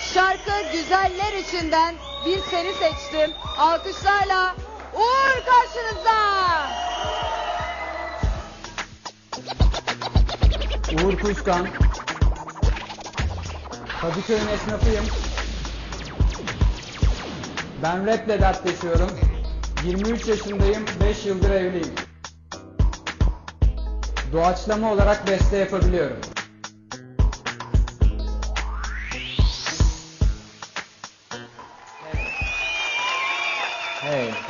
Şarkı Güzeller içinden bir seni seçtim. Alkışlarla Uğur karşınızda. Uğur Kuşkan. Kadıköy'ün esnafıyım. Ben raple dertleşiyorum. 23 yaşındayım, 5 yıldır evliyim. Doğaçlama olarak beste yapabiliyorum. は。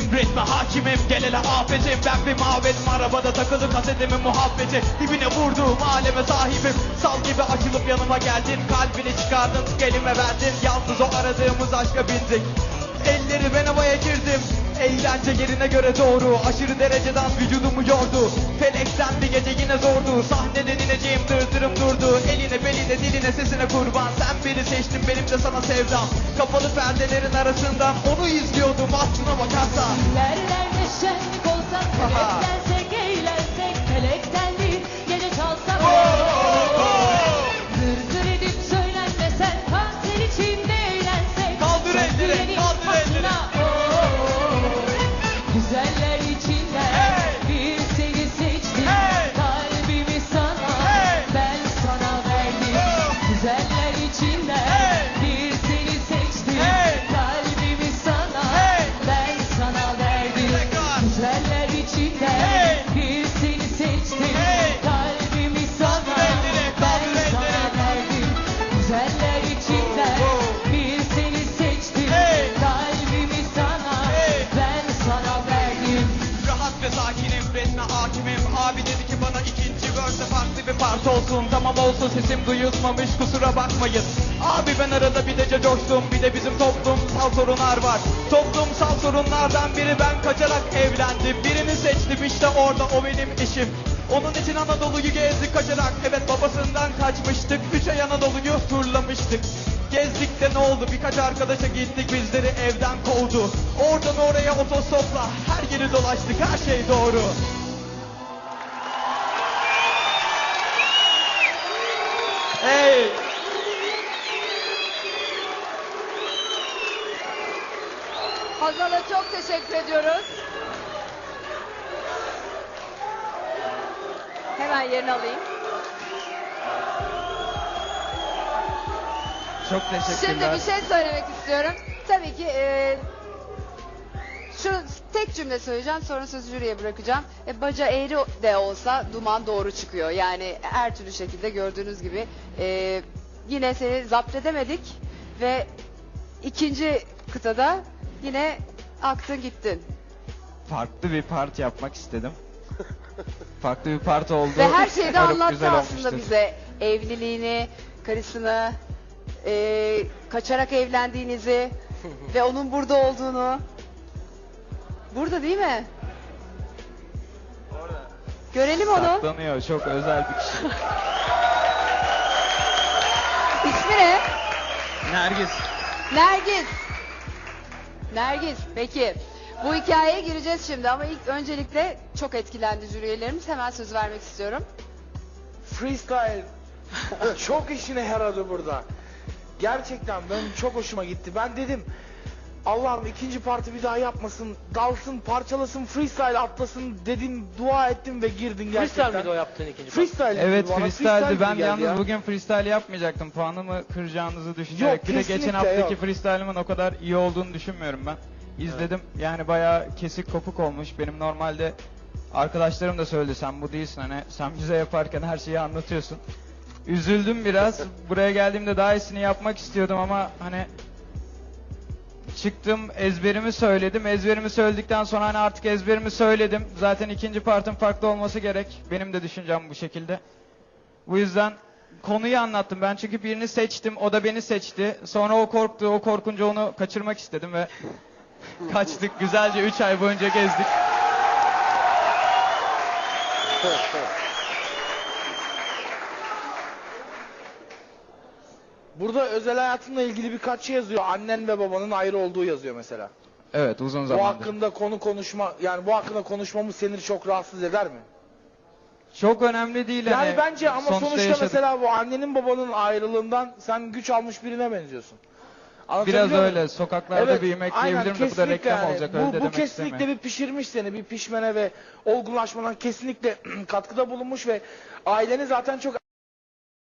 sakinim, ritme hakimim Gel hele afetim, ben bir mavetim Arabada takılı kasetimin muhabbeti Dibine vurduğum aleme sahibim. Sal gibi açılıp yanıma geldin. Kalbini çıkardın, elime verdin. Yalnız o aradığımız aşka bindik. Elleri ben havaya girdim. Eğlence yerine göre doğru. Aşırı dereceden vücudumu yordu. Felekten bir gece yine zordu. Sahnede dinleyeceğim dırdırım durdu. Eline beline diline sesine kurban Sen beni seçtin benim de sana sevdam. Kapalı perdelerin arasından Onu izliyordum aslına bakarsan. Yerlerde şenlik olsa sebeplensek eğlensek melekten değil gece çalsak. Zır zır edip söylenmesen kanser içinde eğlensek. Kaldır elleri, kaldır elleri. Güzeller içinde olsun Tamam olsun sesim duyulmamış kusura bakmayın. Abi ben arada bir de coştum Bir de bizim toplumsal sorunlar var. Toplumsal sorunlardan biri ben kaçarak evlendim. Birini seçtim işte orada o benim eşim. Onun için Anadolu'yu gezdik kaçarak Evet babasından kaçmıştık. Üç ay Anadolu'yu turlamıştık. Gezdik de ne oldu? Birkaç arkadaşa gittik bizleri evden kovdu. Oradan oraya otostopla her yeri dolaştık her şey doğru çok teşekkür ediyoruz. Hemen yerini alayım. Çok Şimdi bir şey söylemek istiyorum. Tabii ki e, şu tek cümle söyleyeceğim sonra sözü jüriye bırakacağım. E, baca eğri de olsa duman doğru çıkıyor. Yani her türlü şekilde gördüğünüz gibi e, yine seni zapt edemedik ve ikinci kıtada yine aktın gittin. farklı bir part yapmak istedim. farklı bir part oldu. Ve her şeyi de Umarım anlattı güzel aslında olmuştur. bize. Evliliğini, karısını, e, kaçarak evlendiğinizi ve onun burada olduğunu. Burada değil mi? Görelim onu. Saklanıyor. Çok özel bir kişi. İsmi ne? Nergis. Nergis. Nergis. Peki. Bu hikayeye gireceğiz şimdi ama ilk öncelikle çok etkilendi jüri üyelerimiz. Hemen söz vermek istiyorum. Freestyle çok işine yaradı burada. Gerçekten ben çok hoşuma gitti. Ben dedim Allah'ım ikinci parti bir daha yapmasın, dalsın, parçalasın, freestyle atlasın dedim, dua ettim ve girdin gerçekten. Freestyle miydi o yaptığın ikinci Freestyle dedi Evet bana, freestyle'di. Ben geldi yalnız ya. bugün freestyle yapmayacaktım. Puanımı kıracağınızı düşünerek. Yok, bir de geçen haftaki yok. freestyle'ımın o kadar iyi olduğunu düşünmüyorum ben. İzledim. Yani bayağı kesik kopuk olmuş. Benim normalde arkadaşlarım da söyledi sen bu değilsin hani sen bize yaparken her şeyi anlatıyorsun. Üzüldüm biraz. Buraya geldiğimde daha iyisini yapmak istiyordum ama hani çıktım ezberimi söyledim. Ezberimi söyledikten sonra hani artık ezberimi söyledim. Zaten ikinci partın farklı olması gerek. Benim de düşüncem bu şekilde. Bu yüzden konuyu anlattım. Ben çünkü birini seçtim. O da beni seçti. Sonra o korktu. O korkunca onu kaçırmak istedim ve kaçtık. Güzelce 3 ay boyunca gezdik. Burada özel hayatınla ilgili birkaç şey yazıyor. Annen ve babanın ayrı olduğu yazıyor mesela. Evet uzun Bu zamandır. hakkında konu konuşma, yani bu hakkında konuşmamız seni çok rahatsız eder mi? Çok önemli değil. Yani hani bence ama sonuçta yaşadık. mesela bu annenin babanın ayrılığından sen güç almış birine benziyorsun. Anlatabiliyor Biraz muyum? öyle. Sokaklarda büyümek aynen, diyebilirim de bu da kesinlikle reklam yani. olacak. Bu, öyle de bu demek kesinlikle istemiyorum. bir pişirmiş seni, bir pişmene ve olgunlaşmana kesinlikle katkıda bulunmuş ve aileni zaten çok